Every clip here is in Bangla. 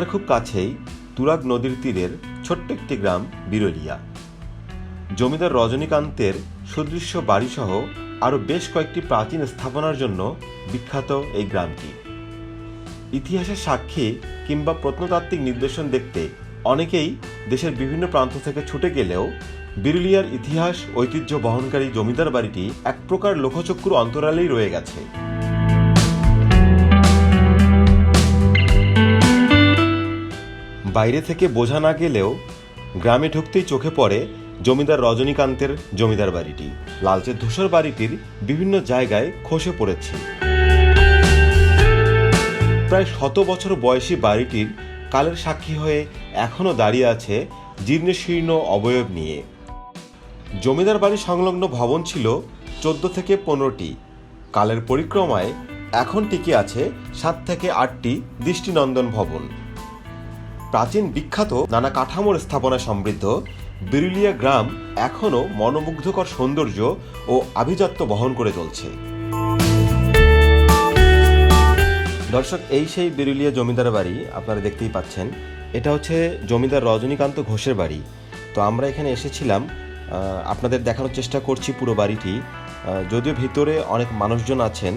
ঢাকার খুব কাছেই তুরাগ নদীর তীরের ছোট্ট একটি গ্রাম বিরলিয়া। জমিদার রজনীকান্তের সুদৃশ্য বাড়িসহ আরও বেশ কয়েকটি প্রাচীন স্থাপনার জন্য বিখ্যাত এই গ্রামটি। ইতিহাসের সাক্ষী কিংবা প্রত্নতাত্ত্বিক নির্দেশন দেখতে অনেকেই দেশের বিভিন্ন প্রান্ত থেকে ছুটে গেলেও বিরুলিয়ার ইতিহাস, ঐতিহ্য বহনকারী জমিদার বাড়িটি এক প্রকার লোকচক্ষুর অন্তরালেই রয়ে গেছে। বাইরে থেকে বোঝা না গেলেও গ্রামে ঢুকতেই চোখে পড়ে জমিদার রজনীকান্তের জমিদার বাড়িটি। লালচে ধূসর বাড়িটির বিভিন্ন জায়গায় খসে পড়েছে। প্রায় শত বছর বয়সী বাড়িটির কালের সাক্ষী হয়ে এখনও দাঁড়িয়ে আছে জীর্ণশীর্ণ অবয়ব নিয়ে। জমিদার বাড়ি সংলগ্ন ভবন ছিল চোদ্দ থেকে পনেরোটি। কালের পরিক্রমায় এখন টিকে আছে সাত থেকে আটটি দৃষ্টিনন্দন ভবন। প্রাচীন বিখ্যাত নানা কাঠামোর স্থাপনা সমৃদ্ধ, বিরুলিয়া গ্রাম এখনও মনোমুগ্ধকর সৌন্দর্য ও আভিজাত্য বহন করে চলছে। দর্শক, এই সেই বিরুলিয়া জমিদার বাড়ি আপনারা দেখতেই পাচ্ছেন। এটা হচ্ছে জমিদার রজনীকান্ত ঘোষের বাড়ি। তো আমরা এখানে এসেছিলাম আপনাদের দেখানোর চেষ্টা করছি পুরো বাড়িটি। যদিও ভিতরে অনেক মানুষজন আছেন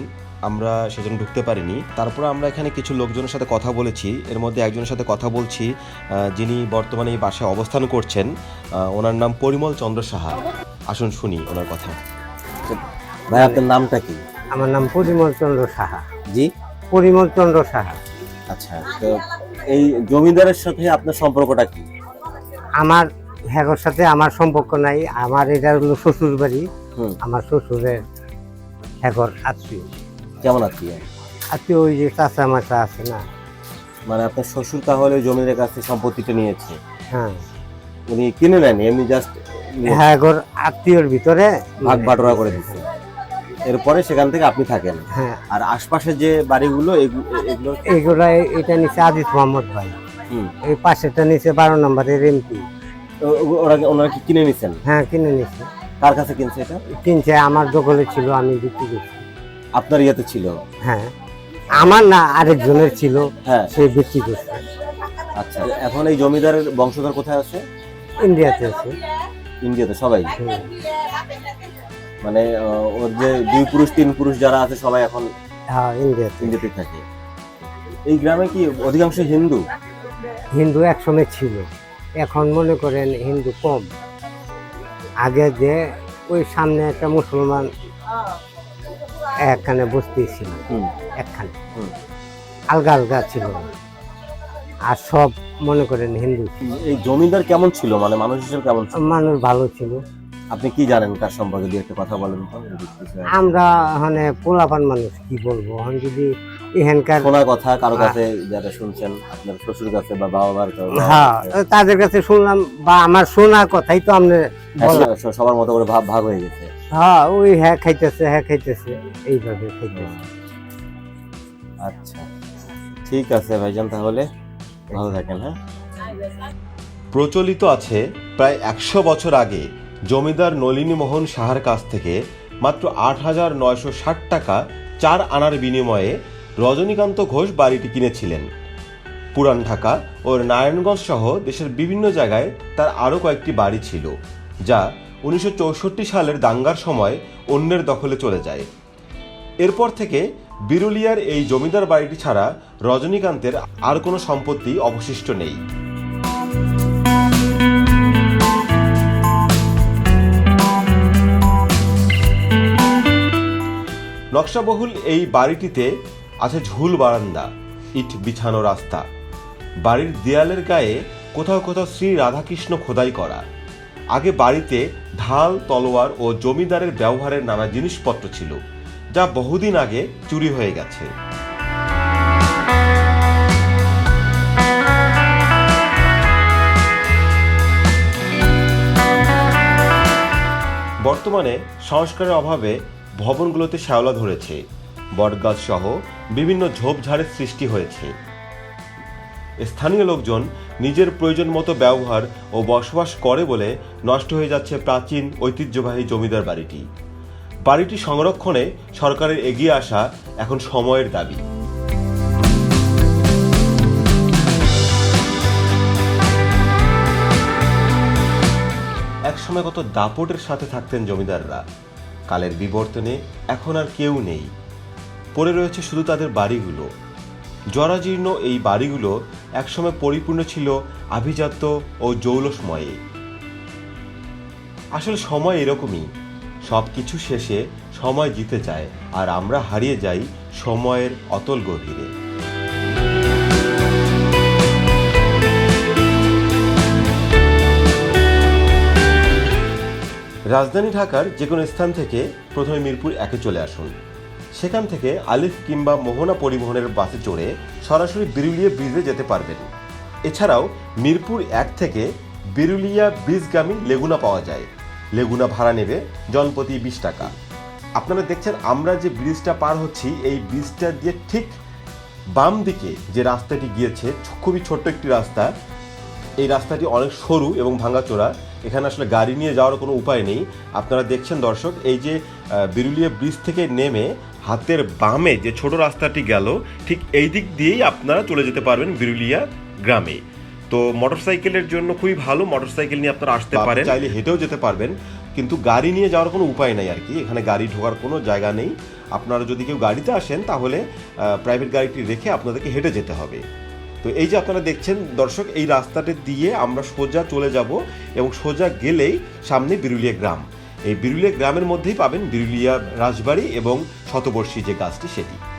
আমরা সেজন্য ঢুকতে পারিনি। তারপর আমরা এখানে কিছু লোকজনের সাথে কথা বলেছি। এর মধ্যে একজনের সাথে কথা বলছি যিনি বর্তমানে এই বাসায় অবস্থান করছেন ওনার নাম পরিমল চন্দ্র সাহা। আসুন শুনি ওনার কথা। ভাই আপনার নামটা কি? আমার নাম পরিমল চন্দ্র সাহা। জি। পরিমল চন্দ্র সাহা। আচ্ছা তো এই জমিদারের সাথে আপনার সম্পর্কটা কি? আমার হ্যাগোর সাথে আমার সম্পর্ক নাই। আমার এটা হলো শ্বশুর বাড়ি আমার শ্বশুরের হ্যাগর আত্মীয়। কেমন আত্মীয় আত্মীয় ওই যে চাচা মাচা আছে না? মানে আপনার শ্বশুর তাহলে জমিদারের কাছ সম্পত্তিটা নিয়েছে? হ্যাঁ। উনি কিনে নেন এমনি জাস্ট হ্যাগর আত্মীয়র ভিতরে ভাগ বাটোয়ারা করে দিচ্ছে এরপরে সেখান থেকে আপনি থাকেন। হ্যাঁ। আর আশপাশে যে বাড়িগুলো এগুলো? এইগুলা এটা নিচে আজিজ মোহাম্মদ ভাই। হুম, এই পাশেটা নিচে বারো নম্বরের এমপি ওরা ওনারা কি কিনে নিছেন? হ্যাঁ কিনে নিছে। কার কাছে কিনছে এটা? কিনছে আমার দখলে ছিল আমি বিক্রি করছি। আপনার ইয়েতে ছিল? হ্যাঁ। আমার না আরেকজনের ছিল হ্যাঁ। সে বিক্রি করছে আচ্ছা এখন এই জমিদারের বংশধর কোথায় আছে? ইন্ডিয়াতে আছে। ইন্ডিয়াতে সবাই? মানে ওর যে দুই পুরুষ তিন পুরুষ যারা আছে সবাই এখন হ্যাঁ ইন্ডিয়াতে। ইন্ডিয়াতে থাকে। এই গ্রামে কি অধিকাংশ হিন্দু? হিন্দু একসময় ছিল। এখন মনে করেন হিন্দু কম। আগে যে ওই সামনে একটা মুসলমান একখানে বসতেই ছিল। একখানে। হুম। আলগা আলগা ছিল। আর সব মনে করেন হিন্দু এই জমিদার কেমন ছিল? মানে মানুষ হিসেবে কেমন ছিল? মানুষ ভালো ছিল। আপনি কি জানেন তার সম্পর্কে? দিয়ে একটা কথা বলেন। আমরা মানে পোলাপান মানুষ কি বলব? এখন যদি এখানকার শোনা কথা কারও কাছে যারা শুনছেন আপনার শ্বশুর কাছে বা বাবা মার কাছে, হ্যাঁ তাদের কাছে শুনলাম বা আমার শোনা কথাই তো আমরা সবার মতো করে ভাব ভাগ হয়ে গেছে। হ্যাঁ ওই হ্যাঁ খাইতেছে হ্যাঁ খাইতেছে এইভাবে খাইতেছে। আচ্ছা ঠিক আছে ভাইজান তাহলে ভালো থাকেন হ্যাঁ। প্রচলিত আছে প্রায় একশো বছর আগে জমিদার নলিনী মোহন সাহার কাছ থেকে মাত্র আট হাজার নয়শো ষাট টাকা চার আনার বিনিময়ে রজনীকান্ত ঘোষ বাড়িটি কিনেছিলেন। পুরান ঢাকা ও নারায়ণগঞ্জ সহ দেশের বিভিন্ন জায়গায় তার আরও কয়েকটি বাড়ি ছিল। যা উনিশশো চৌষট্টি সালের দাঙ্গার সময় অন্যের দখলে চলে যায়। এরপর থেকে বিরুলিয়ার এই জমিদার বাড়িটি ছাড়া রজনীকান্তের আর কোনো সম্পত্তি অবশিষ্ট নেই। নকশাবহুল এই বাড়িটিতে আছে ঝুল বারান্দা, ইট বিছানো রাস্তা। বাড়ির দেয়ালের গায়ে কোথাও কোথাও শ্রী রাধাকৃষ্ণ খোদাই করা। আগে বাড়িতে ঢাল, তলোয়ার ও জমিদারের ব্যবহারের নানা জিনিসপত্র ছিল, যা বহুদিন আগে চুরি হয়ে গেছে। বর্তমানে সংস্কারের অভাবে ভবনগুলোতে শ্যাওলা ধরেছে। বটগাছ সহ বিভিন্ন ঝোপঝাড়ের সৃষ্টি হয়েছে। স্থানীয় লোকজন নিজের প্রয়োজন মতো ব্যবহার ও বসবাস করে বলে নষ্ট হয়ে যাচ্ছে প্রাচীন ঐতিহ্যবাহী জমিদার বাড়িটি। বাড়িটি সংরক্ষণে সরকারের এগিয়ে আসা এখন সময়ের দাবি। একসময় কত দাপটের সাথে থাকতেন জমিদাররা। কালের বিবর্তনে এখন আর কেউ নেই। পড়ে রয়েছে শুধু তাদের বাড়িগুলো। জরাজীর্ণ এই বাড়িগুলো একসময় পরিপূর্ণ ছিল আভিজাত্য ও জৌলসময়ে। আসলে সময় এরকমই। সব কিছু শেষে সময় জিতে যায় আর আমরা হারিয়ে যাই সময়ের অতল গভীরে। রাজধানী ঢাকার যে কোনো স্থান থেকে প্রথমে মিরপুর একে চলে আসুন। সেখান থেকে আলিফ কিংবা মোহনা পরিবহনের বাসে চড়ে সরাসরি বিরুলিয়া ব্রিজে যেতে পারবেন। এছাড়াও মিরপুর এক থেকে বিরুলিয়া ব্রিজগামী লেগুনা পাওয়া যায়। লেগুনা ভাড়া নেবে জনপ্রতি বিশ টাকা। আপনারা দেখছেন, আমরা যে ব্রিজটা পার হচ্ছি, এই ব্রিজটা দিয়ে ঠিক বাম দিকে যে রাস্তাটি গিয়েছে খুবই ছোট্ট একটি রাস্তা, এই রাস্তাটি অনেক সরু এবং ভাঙাচোরা এখানে আসলে গাড়ি নিয়ে যাওয়ার কোনো উপায় নেই। আপনারা দেখছেন দর্শক, এই যে বিরুলিয়া ব্রিজ থেকে নেমে হাতের বামে যে ছোট রাস্তাটি গেল ঠিক এই দিক দিয়েই আপনারা চলে যেতে পারবেন বিরুলিয়া গ্রামে। তো মোটরসাইকেলের জন্য খুবই ভালো মোটরসাইকেল নিয়ে আপনারা আসতে পারেন। চাইলে হেঁটেও যেতে পারবেন কিন্তু গাড়ি নিয়ে যাওয়ার কোনো উপায় নাই আর কি। এখানে গাড়ি ঢোকার কোনো জায়গা নেই। আপনারা যদি কেউ গাড়িতে আসেন তাহলে প্রাইভেট গাড়িটি রেখে আপনাদেরকে হেঁটে যেতে হবে। তো এই যে আপনারা দেখছেন দর্শক এই রাস্তাটি দিয়ে আমরা সোজা চলে যাব এবং সোজা গেলেই সামনে বিরুলিয়া গ্রাম। এই বিরুলিয়া গ্রামের মধ্যেই পাবেন বিরুলিয়া রাজবাড়ি এবং শতবর্ষী যে গাছটি সেটি।